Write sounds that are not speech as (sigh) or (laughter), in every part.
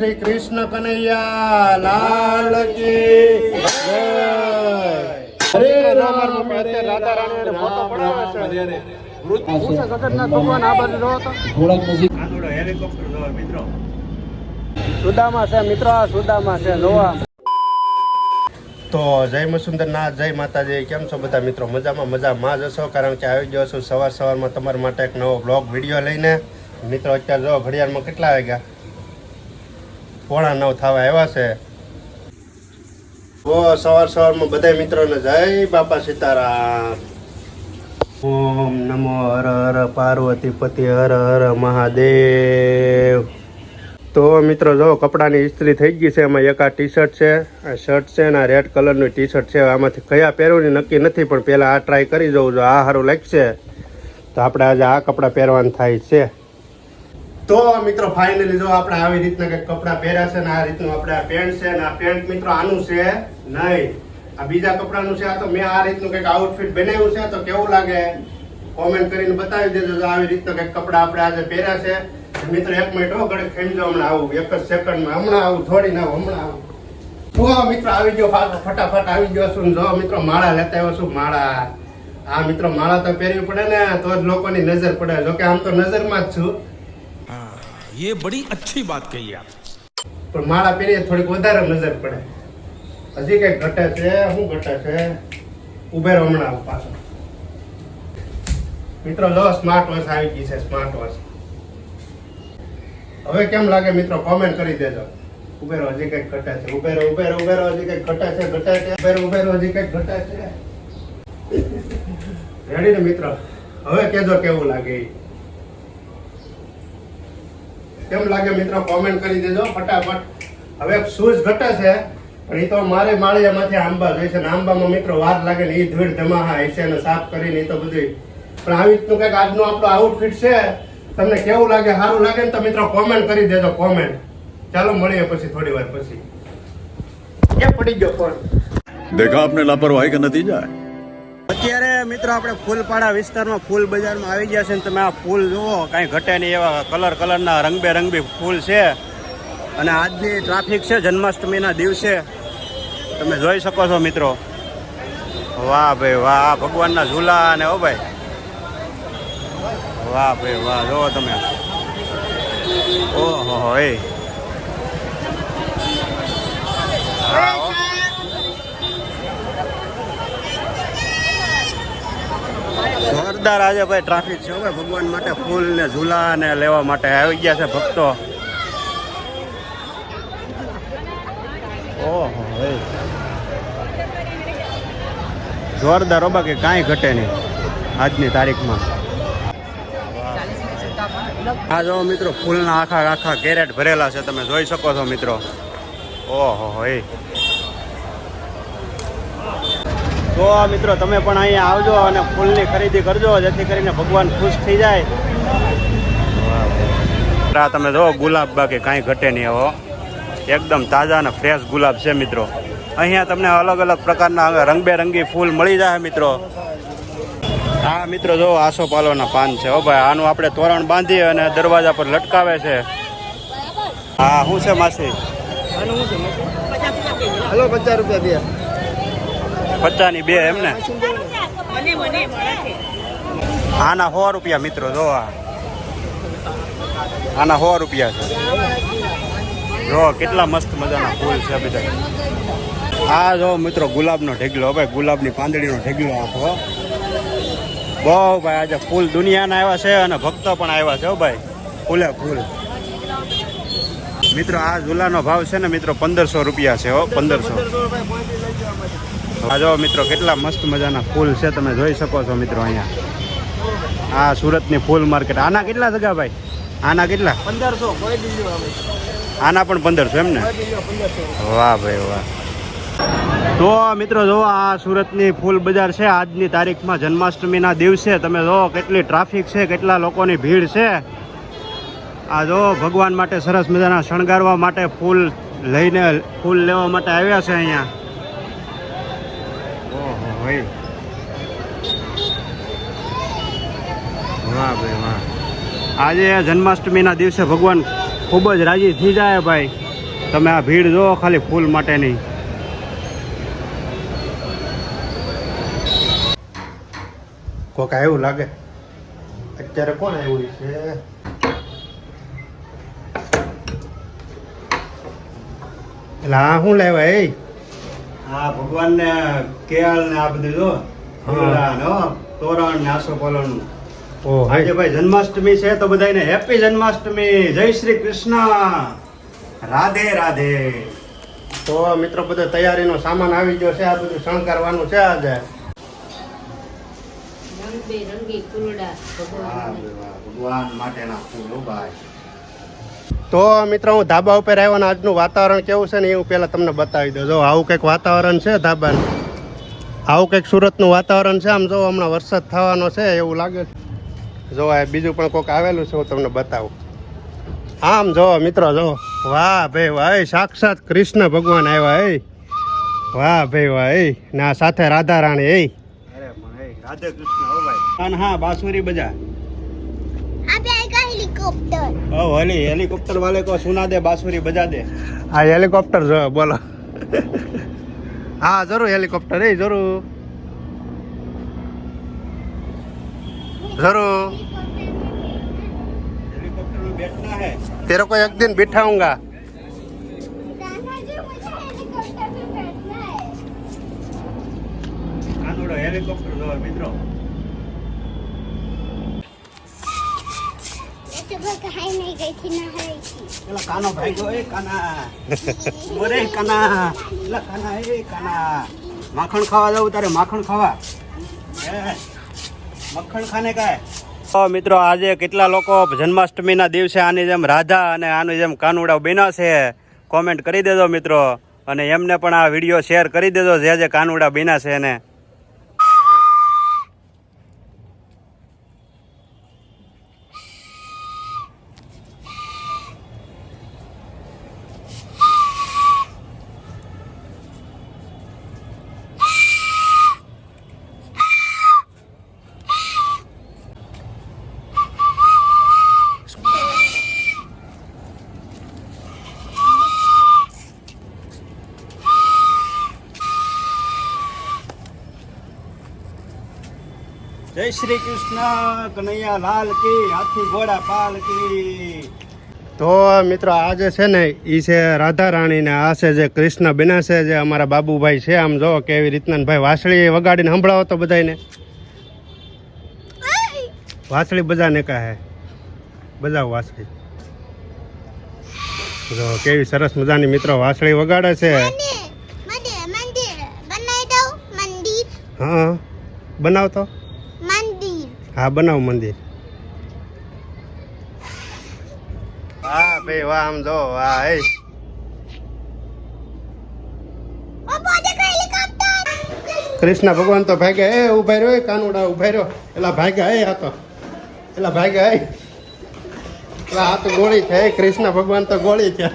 શ્રી કૃષ્ણ કનૈયા લાલ કી હરે રામ હરે રામ થોડાક નજીક સુદામા છે મિત્રો આ સુદામા છે નોવા તો જય મસુંદરનાથ જય માતાજી કેમ છો બધા મિત્રો? મજામાં મજામાં જ હશો? કારણ કે આવી ગયો છું સવાર સવારમાં તમારા માટે એક નવો બ્લોગ વીડિયો લઈને. મિત્રો અત્યારે જો ઘડિયાળમાં કેટલા વાગ્યા? પોણા નવ થવા આવ્યા છે. ઓ સવાર સવારમાં બધા મિત્રોને જય બાપા સીતારામ. ઓમ નમો હર હર પાર્વતી પતિ હર હર મહાદેવ. તો મિત્રો જો કપડાની ઇસ્ત્રી થઈ ગઈ છે, એમાં એક આ ટી શર્ટ છે. આ શર્ટ છે અને આ રેડ કલરનું ટી શર્ટ છે. આમાંથી કયા પહેરવાની નક્કી નથી, પણ પહેલાં આ ટ્રાય કરી જવું જો આ સારું લાગશે. તો આપણે આજે આ કપડાં પહેરવાનું થાય છે. તો મિત્રો ફાઇનલી જો આપણે આવી રીતના કંઈક કપડાં પહેર્યા છે ને આ રીતનું આપણે આ પેન્ટ છે ને આ પેન્ટ મિત્રો આનું છે નહીં. આ બીજા કપડાનું છે, આ તો મેં આ રીતનું કંઈક આઉટફિટ બનાવ્યું છે, તો કેવું લાગે? કોમેન્ટ કરીને બતાવી દેજો જો આવી રીતના કંઈક કપડાં આપણે આજે પહેર્યા છે. મિત્રો, એક મિનિટ હો ઘડે ખેમ જો હમણાં આવું, એક જ સેકન્ડમાં હમણાં આવું, થોડી ના હમણાં આવું. તો મિત્રો, આવી ગયો ફાટો ફટાફટ આવી ગયો છું જો મિત્રો, માળા લેતા આવ્યો છું, માળા. આ મિત્રો, માળા તો પહેરવી પડે ને, તો જ લોકોની નજર પડે. જોકે આમ તો નજરમાં જ છું. ये बड़ी अच्छी बात कही आप પણ માળા પહેરીએ થોડીક વધારે નજર પડે હજી કઈક ઘટે છે શું ઘટે છે ઉભે રહો હમણાં આવું પાછો મિત્રો જો સ્માર્ટ વોચ આવી ગઈ છે સ્માર્ટ વોચ હવે કેમ લાગે મિત્રો કોમેન્ટ કરી દેજો ઉભે રહો હજી કઈક ઘટે છે ઉભે રહો ઉભે રહો ઉભે રહો હજી કઈક ઘટે છે ઘટે છે ઉભે રહો ઉભે રહો હજી કઈક ઘટે છે રેડી ને મિત્રો હવે કેજો કેવું લાગે ઈ. કેમ લાગે મિત્રો? કોમેન્ટ કરી દેજો. ફટાફટ. હવે શૂઝ ઘટે છે પણ એ તો મારે માળિયામાંથી આંબા જોઈએ છે. ને આંબામાં મિત્રો વાર લાગે ને એ ધૂળ ધમાહા હશે ને સાફ કરીને એ તો બધું પણ આવી રીતનું કંઈક આજનું આપણું આઉટફિટ છે તમને કેવું લાગે? સારું લાગે ને તો મિત્રો કોમેન્ટ કરી દેજો કોમેન્ટ ચાલો મળીએ પછી થોડી વાર પછી. ક્યાં પડી ગયો ફોન દેખા આપને લાપરવાહી નથી નતીજા અત્યારે મિત્રો આપણે ફૂલપાડા વિસ્તારમાં ફૂલ બજારમાં આવી ગયા છે ને તમે આ ફૂલ જુઓ કાંઈ ઘટે નહીં એવા કલર કલરના રંગબેરંગી ફૂલ છે. અને આજની ટ્રાફિક છે જન્માષ્ટમીના દિવસે. તમે જોઈ શકો છો મિત્રો. વાહ ભાઈ વાહ ભગવાનના ઝૂલા અને ઓ ભાઈ. વાહ ભાઈ વાહ જુઓ તમે. ઓહો એ હા, હો. જોરદાર આજે ભાઈ ટ્રાફિક છે. હવે ભગવાન માટે ફૂલ ને ઝૂલા ને લેવા માટે આવી ગયા છે ભક્તો. ઓહો, હે. જોરદાર હો કે કાંઈ ઘટે નહીં આજની તારીખમાં. આ જો મિત્રો, ફૂલના આખા આખા કેરેટ ભરેલા છે, તમે જોઈ શકો છો મિત્રો. ઓહો, હે. તો મિત્રો તમે પણ અહીંયા આવજો અને ફૂલની ખરીદી કરજો જેથી કરીને ભગવાન ખુશ થઈ જાય. આ તમે જો ગુલાબ બાકી કાંઈ ઘટે નહીં હો. એકદમ તાજા અને ફ્રેશ ગુલાબ છે મિત્રો. અહીંયા તમને અલગ અલગ પ્રકારના રંગબેરંગી ફૂલ મળી જાય મિત્રો. આ મિત્રો જો આસોપાલોના પાન છે હો ભાઈ. આનું આપણે તોરણ બાંધી અને દરવાજા પર લટકાવે છે. હા શું છે માસી? હલો પચાસ રૂપિયા દે પચાની બે એમને. ને આના સો રૂપિયા મિત્રો જો આના સો રૂપિયા છે. જો કેટલા મસ્ત મજાના ફૂલ છે બધા. આ જો મિત્રો ગુલાબનો ઢેગલો ભાઈ ગુલાબની પાંદડીનો ઢેગલો આખો બહુ ભાઈ આજે ફૂલ દુનિયાના આવ્યા છે અને ભક્તો પણ આવ્યા છે હો ભાઈ. ફૂલે ફૂલ. મિત્રો આ ઝૂલાનો ભાવ છે ને મિત્રો પંદરસો રૂપિયા છે હો પંદરસો. જો મિત્રો કેટલા મસ્ત મજાના ફૂલ છે તમે જોઈ શકો છો મિત્રો અહીંયા. આ સુરતની ફૂલ માર્કેટ. આના કેટલા જગા ભાઈ? આના કેટલા? પંદરસો આના પણ પંદરસો એમ ને? વાહ ભાઈ વાહ. તો મિત્રો જો આ સુરતની ફૂલ બજાર છે આજની તારીખમાં જન્માષ્ટમીના દિવસે. તમે જો કેટલી ટ્રાફિક છે કેટલા લોકોની ભીડ છે. આ જો ભગવાન માટે સરસ મજાના શણગારવા માટે ફૂલ લઈને ફૂલ લેવા માટે આવ્યા છે અહીંયા. ભાઈ. વાહ ભાઈ, વાહ. આજે જન્માષ્ટમીના દિવસે ભગવાન ખૂબ જ રાજી થઈ જાય ભાઈ. તમે આ ભીડ જોવો ખાલી ફૂલ માટેની. કોક આવ્યું લાગે? અત્યારે કોણ આવ્યું છે? એટલે આ શું લેવા ભગવાન ભગવાનને કેળ ને આ બધું જો તોરણ ને આસોપાલવનું. ઓ આજે ભાઈ જન્માષ્ટમી છે તો બધાને હેપી જન્માષ્ટમી. જય શ્રી કૃષ્ણ. રાધે રાધે. તો મિત્રો બધો તૈયારીનો સામાન આવી ગયો છે આ બધું શણગારવાનું છે આજે. ભગવાન માટેના ફૂલો ભાઈ. તો મિત્રો હું ધાબા ઉપર આવ્યો ને આજનું વાતાવરણ કેવું છે ને એ હું પહેલાં તમને બતાવી દઉં. જો આવું કંઈક વાતાવરણ છે ધાબાનું? આવું કંઈક સુરતનું વાતાવરણ છે? આમ જો હમણાં વરસાદ થવાનો છે એવું લાગે છે. જો આ બીજું પણ કોઈક આવેલું છે હું તમને બતાવું. આમ જો મિત્રો જો. વાહ ભાઈ વાહ સાક્ષાત કૃષ્ણ ભગવાન આવ્યા એ વાહ ભાઈ વાહ ને આ સાથે રાધા રાણી એ. અરે પણ રાધે કૃષ્ણ ભાઈ. અને હા બાંસુરી બજા ઓ હલી હેલિકોપ્ટર વાલે કો સુના દે બાંસુરી બજા દે આ હેલિકોપ્ટર જો બોલો હા જરૂર હેલિકોપ્ટર એ જરૂર જરૂર હેલિકોપ્ટર में बैठना है तेरे को एक दिन बिठाऊंगा કાનુડો હેલિકોપ્ટર જો મિત્રો પેલા કાનો ભાઈ ગયો એ કાના. (laughs) બોરે કાના. પેલા કાના એ કાના. માખણ ખાવા જવું તારે માખણ ખાવા. મખણ ખાને કાય તો મિત્રો આજે કેટલા લોકો જન્માષ્ટમીના દિવસે આની જેમ રાધા અને આની જેમ કાનુડા બન્યા છે કોમેન્ટ કરી દેજો મિત્રો. અને એમને પણ આ વીડિયો શેર કરી દેજો જે જે કાનુડા બન્યા છે એને. જય શ્રી કૃષ્ણ કનૈયા લાલ કી હાથી ઘોડા પાલ કી. તો મિત્રો આજે છે ને એ છે રાધા રાણી ને આ છે જે કૃષ્ણ બેના છે જે અમારા બાબુભાઈ છે. આમ જો કેવી રીતના ભાઈ વાસળી વગાડીને સંભળાવો તો બધાને વાસળી બજાને કહે. બજાવ વાસળી જો કેવી સરસ મજાની મિત્રો વાસળી વગાડે છે. હા બનાવતો? હા બનાવ મંદિર. વાહ ભાઈ વાહ આમ જો વાહ એ કૃષ્ણ ભગવાન તો ભાગ્યા એ ઊભા રહ્યો એ કાનુડા ઊભા રહ્યો. એલા ભાગ્યા એ આ તો. એલા ભાગ્યા એ. એલા આ તો ગોળી છે કૃષ્ણ ભગવાન તો ગોળી છે.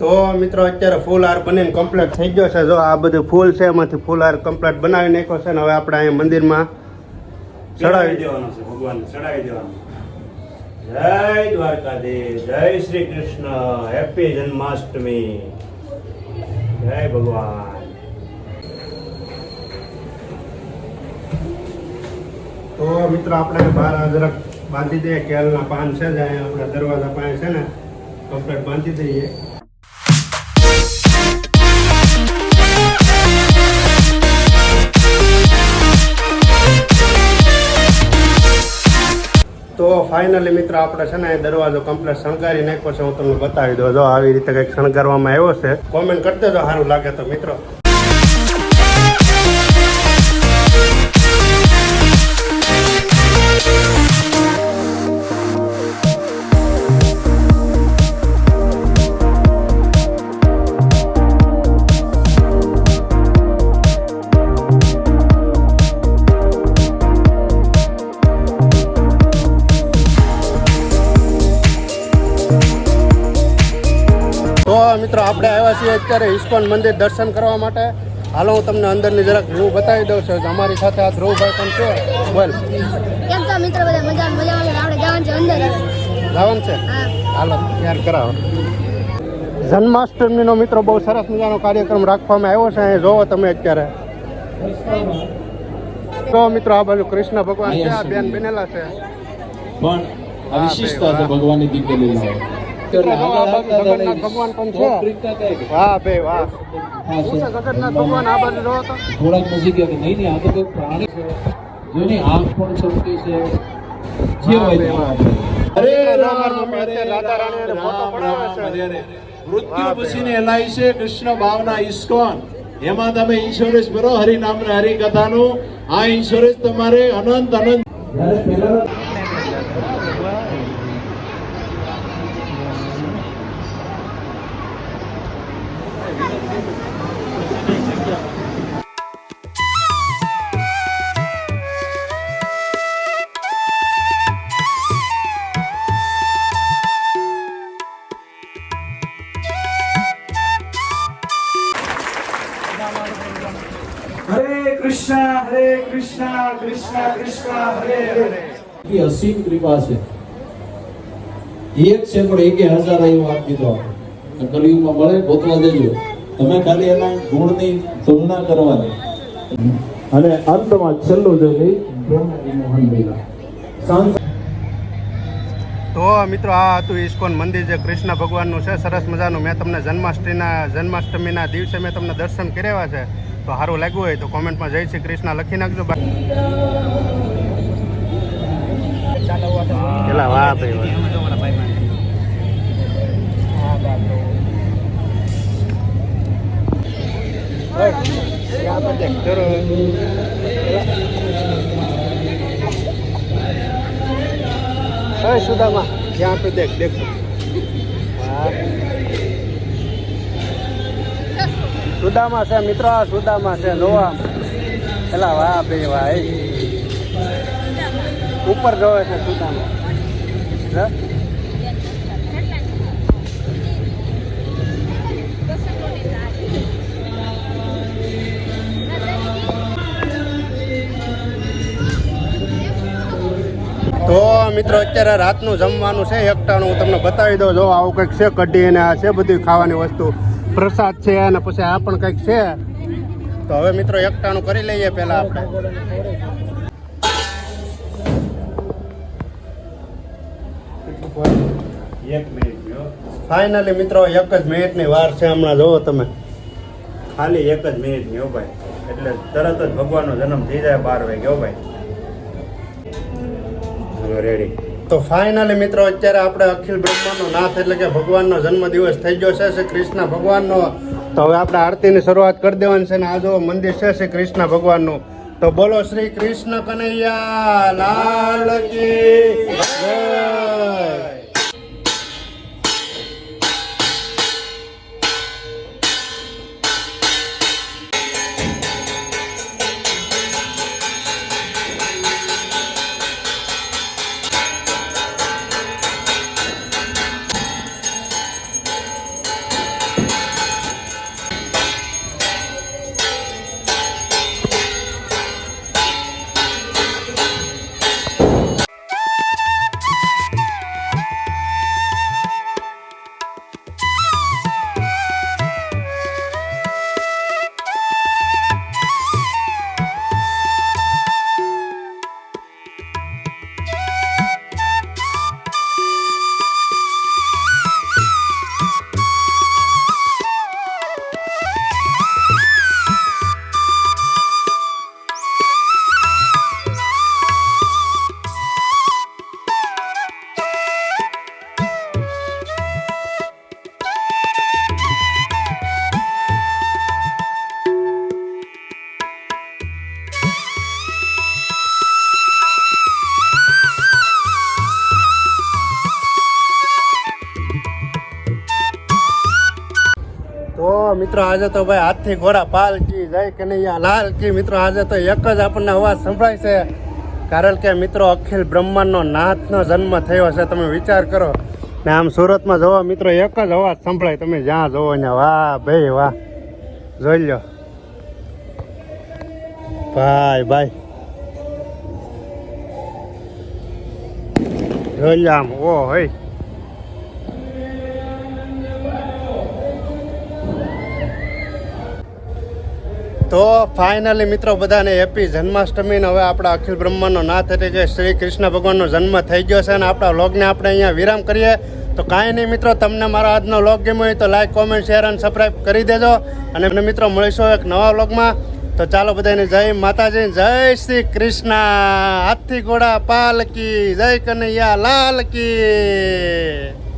તો મિત્રો અત્યારે ફૂલ હાર બનીને કમ્પ્લીટ થઈ ગયો છે. જો આ બધું ફૂલ છે એમાંથી ફૂલ હાર કમ્પ્લીટ બનાવી નાખ્યો છે ને હવે આપણે અહીંયા મંદિરમાં ચડાવી દેવાનો છે ભગવાન ચડાવી દેવાનું. જય દ્વારકાધીશ જય શ્રી કૃષ્ણ હેપી જન્માષ્ટમી. જય ભગવાન. તો મિત્રો આપણે બહાર અદરક બાંધી દઈએ કેળના પાન છે જ આપણા દરવાજા પાસે છે ને કમ્પ્લેટ બાંધી દઈએ. ફાઇનલી મિત્રો આપણે છે ને દરવાજો કમ્પ્લીટ શણગારી નાખ્યો છે. હું તમને બતાવી દઉં. જો આવી રીતે કંઈક શણગારવામાં આવ્યો છે કોમેન્ટ કરી દેજો. સારું લાગે તો મિત્રો. તો મિત્રો આપણે આવ્યા છીએ અત્યારે ઇસ્કોન મંદિર દર્શન કરવા માટે. હાલો હું તમને અંદરની જરાક વ્યૂ બતાવી દઉં છું. અમારી સાથે આ ધ્રુવભાઈ પણ છે. બોલ. કેમ છો મિત્રો બધા? મજા મજામાં છે? આપણે જવાનું છે અંદર. જવાનું છે? હાલો તૈયાર કરાવો. જન્માષ્ટમીનો મિત્રો બહુ સરસ મજાનો કાર્યક્રમ રાખવામાં આવ્યો છે. અહીં જોવો તમે અત્યારે. તો મિત્રો આ બાજુ કૃષ્ણ ભગવાન છે આ બેન બનેલા છે. પણ આ વિશિષ્ટતા છે ભગવાનની દીકરી જગન્નાથ ભગવાન પણ છે. વાહ. ભાઈ વાહ જગન્નાથ ભગવાન આ બાજુ જોવો તો. થોડાક નજીક નહીં નહીં આ તો કોઈ પ્રાણી છે. જેની આંખ પણ ચમકે છે. જે હોય અરે રામ મમ્મી અત્યારે રાધા રાણીને ફોટો પડાવે છે. મૃત્યુ પછીની એલઆઈ છે કૃષ્ણ ભાવના ઇસ્કોન એમાં તમે ઇન્સ્યોરન્સ ભરો હરિનામ ને હરિકથાનું. આ ઇન્સ્યોરન્સ તમારે અનંત અનંત. કૃષ્ણ હરે કૃષ્ણ કૃષ્ણ કૃષ્ણ હરે હરે એ અસીમ કૃપા છે એક છે પણ એકે હજાર એવું આપ કીધો તો કલિયુગમાં મળે ગોતવા દેજો તમે ખાલી એના ગુણની તુલના કરવાની. અને અંતમાં છેલ્લું જે ગઈ બ્રહ્માજી મોહન લીલા. સાંજ તો મિત્રો આ હતું ઇસ્કોન મંદિર જે કૃષ્ણ ભગવાનનું છે સરસ મજાનું. મેં તમને જન્માષ્ટમીના જન્માષ્ટમીના દિવસે મેં તમને દર્શન કર્યા છે. તો સારું લાગ્યું હોય તો કોમેન્ટમાં જય શ્રી કૃષ્ણ લખી નાખજો. પેલા વાહ ભાઈ. સુદામા ત્યાં પે દેખ દેખ સુદામા છે, મિત્રો, સુદામા છે નોવા પેલા વાહ ભાઈ, વાહ. ઉપર જોવે છે સુદામા. તો મિત્રો અત્યારે રાતનું જમવાનું છે એકટાણું. હું તમને બતાવી દઉં જો આવું કંઈક છે કઢી અને આ છે બધી ખાવાની વસ્તુ. પ્રસાદ છે અને પછી આ પણ કંઈક છે. તો હવે મિત્રો એકટાણું કરી લઈએ પહેલા આપણે. એક મિનિટ જો. ફાઇનલી મિત્રો એક જ મિનિટની વાર છે હમણાં જોવો તમે. ખાલી એક જ મિનિટની હો ભાઈ. એટલે તરત જ ભગવાનનો જન્મ થઈ જાય બાર વાગે હો ભાઈ. રેડી તો ફાઇનલી મિત્રો, અત્યારે આપણે અખિલ બ્રહ્માનો નાથ એટલે કે ભગવાનનો જન્મદિવસ થઈ ગયો છે. શ્રી કૃષ્ણ ભગવાનનો. તો હવે આપણે આરતીની શરૂઆત કરી દેવાની છે ને આ જો મંદિર છે શ્રી કૃષ્ણ ભગવાનનું. તો બોલો શ્રી કૃષ્ણ કનૈયા લાલ કી મિત્રો, આજે તો ભાઈ હાથથી ઘોડા પાલ કી કે નહીં લાલ કી મિત્રો, આજે તો એક જ આપણને અવાજ સંભળાય છે. કારણ કે મિત્રો, અખિલ બ્રહ્માંડનો નાથનો જન્મ થયો છે. તમે વિચાર કરો. ને આમ સુરતમાં જોવો મિત્રો, એક જ અવાજ સંભળાય. તમે જ્યાં જોવો ને વાહ ભાઈ, વાહ. જોઈ લો ભાઈ ભાઈ. જોઈ લો આમ ઓ હોય તો ફાઇનલી મિત્રો બધાને હેપી જન્માષ્ટમી હવે આપણા અખિલ બ્રહ્માનો નાથ તરીકે શ્રી કૃષ્ણ ભગવાનનો જન્મ થઈ ગયો છે અને આપણા વ્લોગને આપણે અહીંયા વિરામ કરીએ. તો કાંઈ નહીં મિત્રો, તમને મારો આજનો વ્લોગ ગમ્યો હોય તો લાઈક કોમેન્ટ શેર અને સબસ્ક્રાઈબ કરી દેજો. અને મિત્રો મળીશું એક નવા વ્લોગમાં. તો ચાલો બધાને જય માતાજી, જય શ્રી કૃષ્ણ. હાથી ઘોડા પાલકી જય કનૈયા, લાલ કી.